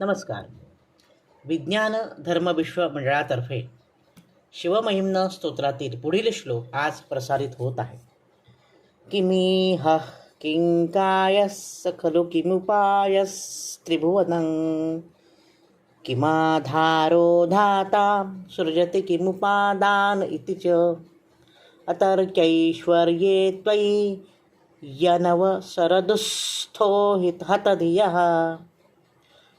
नमस्कार. विज्ञान धर्म विश्व मंडळातर्फे शिवमहिम्न स्तोत्रातील पुढील श्लोक आज प्रसारित होत आहे. किमी ह किंकायस खलु किमुपायस्त्रिभुवनं? किमाधारो धाता सृजति किमुपादान इति च? अतर्क्यैश्वर्ये त्वयि यनव शरदुस्थो हित हतधियः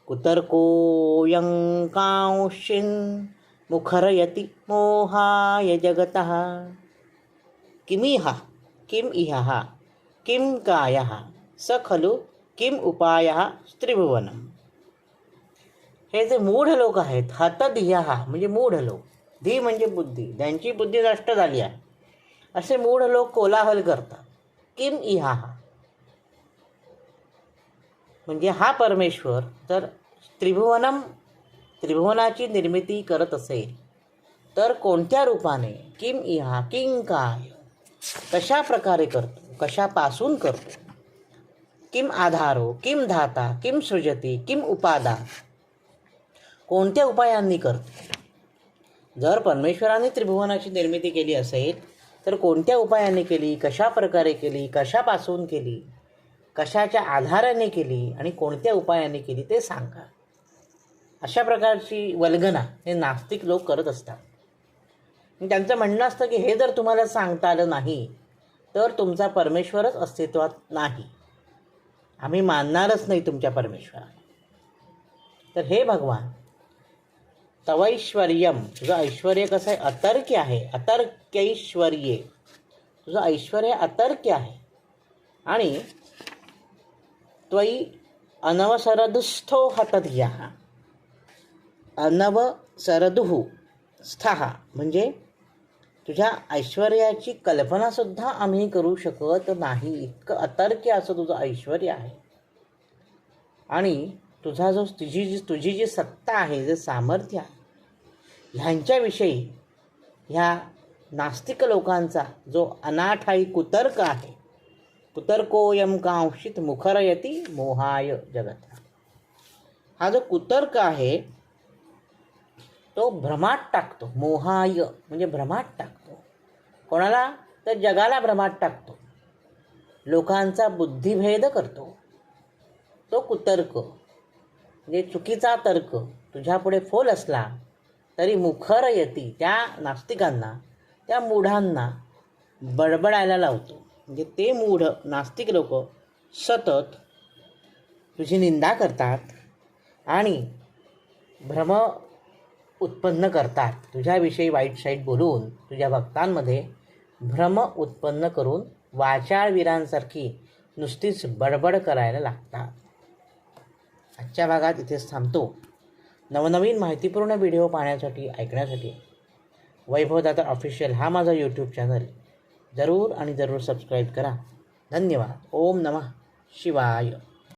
कुतर्कोऽयङ्कांशिन् मुखरयति मोहाय जगतः। किमिह किम् इहः? किं कायः? स खलु किम उपायः? त्रिभुवनम। हे जे मूढ लोक आहेत. हतधिया म्हणजे मूढ लोक धी म्हणजे बुद्धी. त्यांची बुद्धी नष्ट झाली आहे. असे मूढ लोक कोलाहल करतात. किम इहा? म्हणजे हा परमेश्वर तर त्रिभुवनम त्रिभुवनाची निर्मिती करत असेल तर कोणत्या रूपाने? किम इहा किंग काय? कशा प्रकारे करतो? कशापासून करतो? किम आधारो किम धाता किम सृजती किम उपादा? कोणत्या उपायांनी करतो? जर परमेश्वराने त्रिभुवनाची निर्मिती केली असेल तर कोणत्या उपायांनी केली? कशा प्रकारे केली? कशापासून केली? कशाच्या आधाराने केली आणि कोणत्या उपायाने केली ते सांगा. अशा प्रकारची वल्गना हे नास्तिक लोक करत असतात. त्यांचं म्हणणं असतं की हे जर तुम्हाला सांगता आलं नाही तर तुमचा परमेश्वरच अस्तित्वात नाही. आम्ही मानणारच नाही तुमच्या परमेश्वराला. तर हे भगवान तवैश्वर्यम तुझं ऐश्वर कसं आहे? अतर्क्य आहे. अतर्क्यैश्वर्ये तुझं ऐश्वर अतर्क्य आहे. आणि त्वयी अनवसरदुस्थो हतधिया अनवसरदुः स्थः। म्हणजे तुझ्या ऐश्वर्याची कल्पनासुद्धा आम्ही करू शकत नाही. इतकं अतर्क्य असं तुझं ऐश्वर आहे. आणि तुझा जो तुझी जी तुझी जी सत्ता आहे जे सामर्थ्य आहे ह्यांच्याविषयी ह्या नास्तिक लोकांचा जो अनाठाई कुतर्क आहे कुतर्कोयम कांशित मुखरयती मोहाय जगत। हा जो कुतर्क आहे तो भ्रमात टाकतो मोहाय म्हणजे भ्रमात टाकतो. कोणाला? तर जगाला भ्रमात टाकतो. लोकांचा बुद्धिभेद करतो. तो कुतर्क म्हणजे चुकीचा तर्क तुझ्यापुढे फोल असला तरी मुखर येती त्या नास्तिकांना त्या मूढांना बडबडायला लावतो. म्हणजे ते मूढ नास्तिक लोक सतत तुझी निंदा करतात आणि भ्रम उत्पन्न करतात. तुझ्याविषयी वाईट साईट बोलून तुझ्या भक्तांमध्ये भ्रम उत्पन्न करून वाचाळवीरांसारखी नुसतीच बडबड करायला लागतात. आजच्या भागात इथेच थांबतो. नवनवीन माहितीपूर्ण व्हिडिओ पाहण्यासाठी ऐकण्यासाठी वैभवदाता ऑफिशियल हा माझा यूट्यूब चॅनल जरूर आणि जरूर सबस्क्राईब करा. धन्यवाद. ओम नमः शिवाय.